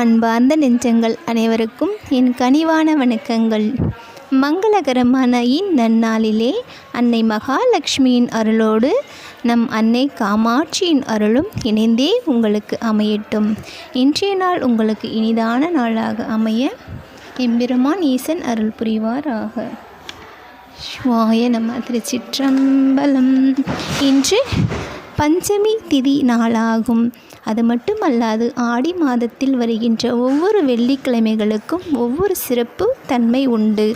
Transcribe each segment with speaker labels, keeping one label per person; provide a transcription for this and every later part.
Speaker 1: அன்பார்ந்த நெஞ்சங்கள் அனைவருக்கும் என் கனிவான வணக்கங்கள். மங்களகரமான இந்நன்னாளிலே அன்னை மகாலட்சுமியின் அருளோடு நம் அன்னை காமாட்சியின் அருளும் இணைந்தே உங்களுக்கு அமையட்டும். இன்றைய நாள் உங்களுக்கு இனிதான நாளாக அமைய எம்பெருமான் ஈசன் அருள் புரிவாராக. சிவாய நம திருச்சிற்றம்பலம். இன்று பஞ்சமி திதி நாளாகும். அது மட்டுமல்லாது ஆடி மாதத்தில் வருகின்ற ஒவ்வொரு வெள்ளிக்கிழமைகளுக்கும் ஒவ்வொரு சிறப்பு தன்மை உண்டு.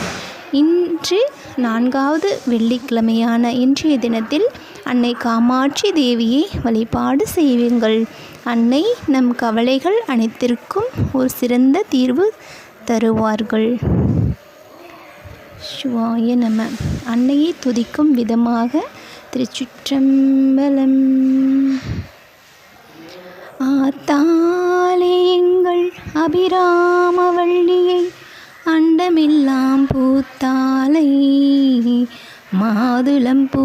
Speaker 1: இன்று நான்காவது வெள்ளிக்கிழமையான இன்றைய தினத்தில் அன்னை காமாட்சி தேவியை வழிபாடு செய்வீங்கள் அன்னை நம் கவலைகள் அனைத்திற்கும் ஒரு சிறந்த தீர்வு தருவார்கள். சிவாய நம. அன்னையை துதிக்கும் விதமாக திருச்சிற்றம்பலம். ஆத்தாலே எங்கள் அபிராமவள்ளியை அண்டமெல்லாம் பூத்தாலை மாதுளம் பூ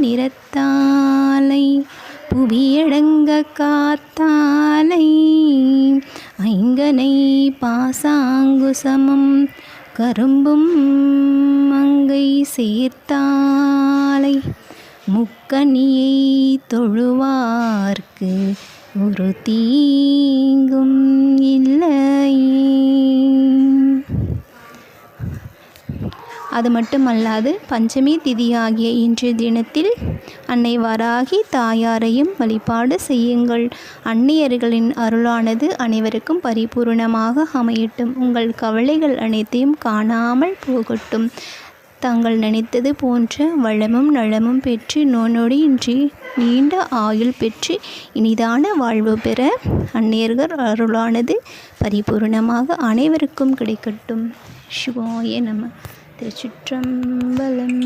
Speaker 1: நிறத்தாலை புவியடங்க காத்தாலை ஐங்கனை பாசாங்குசமம் கரும்பும் மங்கை சேர்த்தாலை முக்கனியை தொழுவார்க்கு ஒரு தீங்கும் இல்லை அது மட்டுமல்லாது பஞ்சமி திதியாகிய இன்றைய தினத்தில் அன்னை வராகி தாயாரையும் வழிபாடு செய்யுங்கள். அந்நியர்களின் அருளானது அனைவருக்கும் பரிபூர்ணமாக அமையட்டும். உங்கள் கவலைகள் அனைத்தையும் காணாமல் போகட்டும். தாங்கள் நினைத்தது போன்ற வளமும் நலமும் பெற்று நோனொடியின்றி நீண்ட ஆயுள் பெற்று இனிதான வாழ்வு பெற அந்நேர்கள் அருளானது பரிபூர்ணமாக அனைவருக்கும் கிடைக்கட்டும். சிவாய நம. திருச்சிற்றம்பலம்.